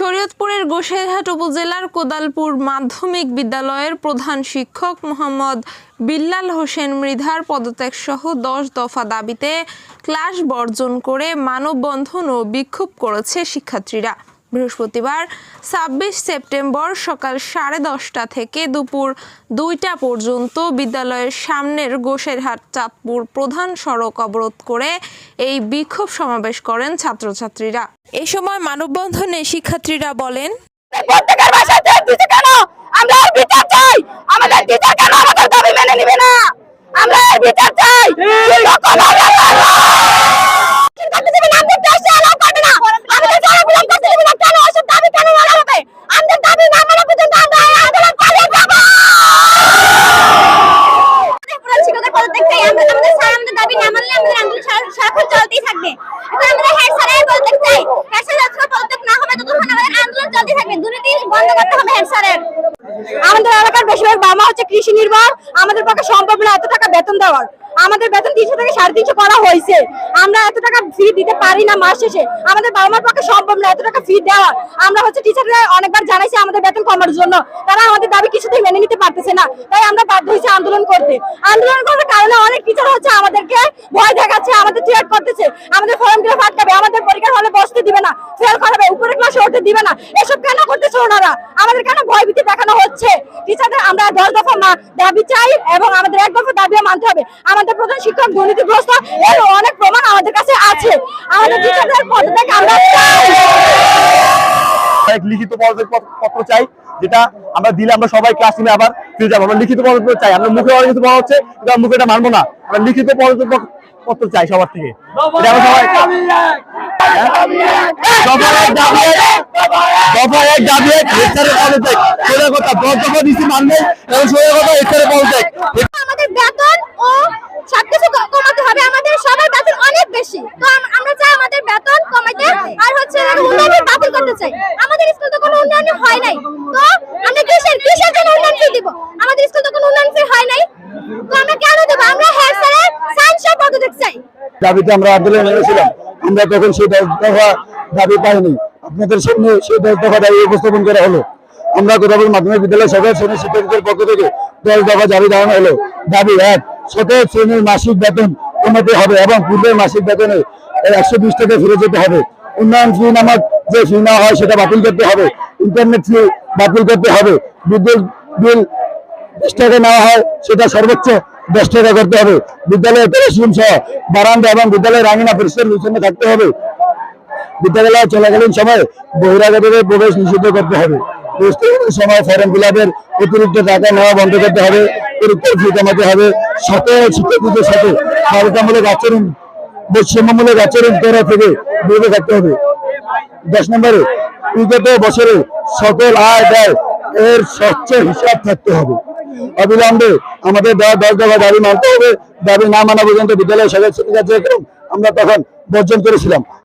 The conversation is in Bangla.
শরীয়তপুরের গোসাইরহাট উপজেলার কোদালপুর মাধ্যমিক বিদ্যালয়ের প্রধান শিক্ষক মোহাম্মদ বিল্লাল হোসেন মৃধার পদত্যাগ সহ দশ দফা দাবিতে ক্লাস বর্জন করে মানববন্ধন ও বিক্ষোভ করেছে শিক্ষার্থীরা। বৃহস্পতিবার ছাব্বিশ সেপ্টেম্বর সকাল সাড়ে দশটা থেকে দুপুর দুইটা পর্যন্ত বিদ্যালয়ের সামনের গোসাইরহাট চাঁদপুর প্রধান সড়ক অবরোধ করে এই বিক্ষোভ সমাবেশ করেন ছাত্রছাত্রীরা। এ সময় মানববন্ধনে শিক্ষার্থীরা বলেন প্রত্যেকের কেন? আমরা এর বিচার চাই। আমাদের বিচার কেন আমাদের দাবি মেনে নিবে না? আমরা এর বিচার চাই। আমাদের আন্দোলন সারা- সারাক্ষণ চলতেই থাকবে। এখন আমরা স্যারের পদত্যাগ চাই। হেড স্যার যতক্ষণ পদত্যাগ না হবে, ততক্ষণ আমাদের আন্দোলন চলতেই থাকবে। দুর্নীতি বন্ধ করতে হবে স্যারের। আমাদের এলাকার বেশিরভাগ বাবা হচ্ছে কৃষি নির্ভর আমাদের পক্ষে সম্ভব না এত টাকা বেতন দেওয়ার আমাদের বেতন তিনশো থেকে সাড়ে তিনশো করা হয়েছে। আমরা এত টাকা ফি দিতে পারি না মাস শেষে। আমাদের বাবা মার পক্ষে সম্ভব না এত টাকা ফি দেওয়া। আমরা হচ্ছে টিচাররা অনেকবার জানাইছি আমাদের বেতন কমার জন্য। তারা আমাদের দাবি কিছুতেই মেনে নিতে পারতেছে না। তাই আমরা বাধ্য হয়েছি আন্দোলন করতে। আন্দোলন করার কারণে অনেক টিচার হচ্ছে আমাদেরকে ভয় দেখাচ্ছে, আমাদের থ্রেট করতেছে। আমাদের ফর্ম ফিল আটকাবে, আমাদের পরীক্ষার হলে বসতে দিবে না। ফেল করাবে উপরে ক্লাসে উঠতে দিবে না। এসব কেন করতেছে ওনারা। আমাদের কেন ভয় ভীতি দেখানো হচ্ছে? টিচারদের আমরা দশ দফা দাবি চাই এবং আমাদের এক দফা দাবিও মানতে হবে। আমাদের প্রধান শিক্ষক দুর্নীতিগ্রস্ত এর অনেক প্রমাণ আমাদের কাছে আছে। আমাদের টিচারদের পদত্যাগ আমরা এক লিখিত পত্র- পত্র চাই যেটা আমরা দিলে আমরা সবাই ক্লাস রুমে আবার ফিরে যাব। আমরা লিখিত পদত্যাগ চাই। আমরা মুখে অনেক কিছু বলা হচ্ছে কিন্তু মুখে এটা মানবো না। আমরা লিখিত পত্র- পত্র চাই সবার থেকে। এটা সবাই সবার এক এক, দাবি এক, হেডস্যারের পদত্যাগ। সোজা কথা, দশ দফা দিছি মানবে, এবং সোজা কথা, হেডস্যারের পদত্যাগ। আমাদের বেতন ও সবকিছু কমাতে হবে আমাদের সবার বেতন অনেক বেশি। তো আমরা চাই আমাদের বেতন কমাইতে আর হচ্ছে উন্নয়ন বাতিল করতে চাই। আমাদের স্কুল তো কোনো উন্নয়ন হয় নাই। তো আমরা কিসের কিসের জন্য উন্নয়ন ফি দিব? আমাদের স্কুল তো কোনো উন্নয়ন ফি হয় নাই। তো আমরা কেন দেবো? আমরা হেড স্যারের সায়েন্স পদত্যাগ চাই। দাবিতে আমরা আন্দোলন এনেছিলাম আমরা তখন সেই দফা দাবি পাইনি। আপনাদের সামনে সেই দশ দফা দাবি উপস্থাপন করা হলো। আমরা কোথাও মাধ্যমিক বিদ্যালয় সকল শ্রেণির শিক্ষকদের পক্ষ থেকে দশ দফা দাবি জানানো হলো। দাবি এক শত শ্রেণির মাসিক বেতন কমাতে হবে এবং পূর্বের মাসিক বেতনে একশো বিশ টাকা ফিরে যেতে হবে। উন্নয়ন ফি নামক যে ফি নেওয়া হয় সেটা বাতিল করতে হবে। ইন্টারনেট ফি বাতিল করতে হবে। বিদ্যুৎ বিল দশ টাকা নেওয়া হয় সেটা সর্বোচ্চ দশ টাকা করতে হবে। বিদ্যালয়ে টেলিভিশন সহ বারান্দা এবং বিদ্যালয়ের রাঙিনা পরিষ্কার থাকতে হবে। বিদ্যালয়ে চলাকালীন সময় বহিরাগতদের প্রবেশ নিষিদ্ধ করতে হবে। সময় ফর্ম ফিল অতিরিক্ত টাকা নেওয়া বন্ধ করতে হবে। কমাতে হবে। সাথে বাধ্যতামূলক আচরণ আচরণ করা থেকে থাকতে হবে। দশ নম্বরে বিগত বছরে সকল আয় ব্যয় এর স্বচ্ছ হিসাব থাকতে হবে। অবিলম্বে আমাদের দেওয়া দশ দফা দাবি মানতে হবে। দাবি না মানা পর্যন্ত বিদ্যালয়ের সকল শিক্ষার্থী আমরা তখন বর্জন করেছিলাম।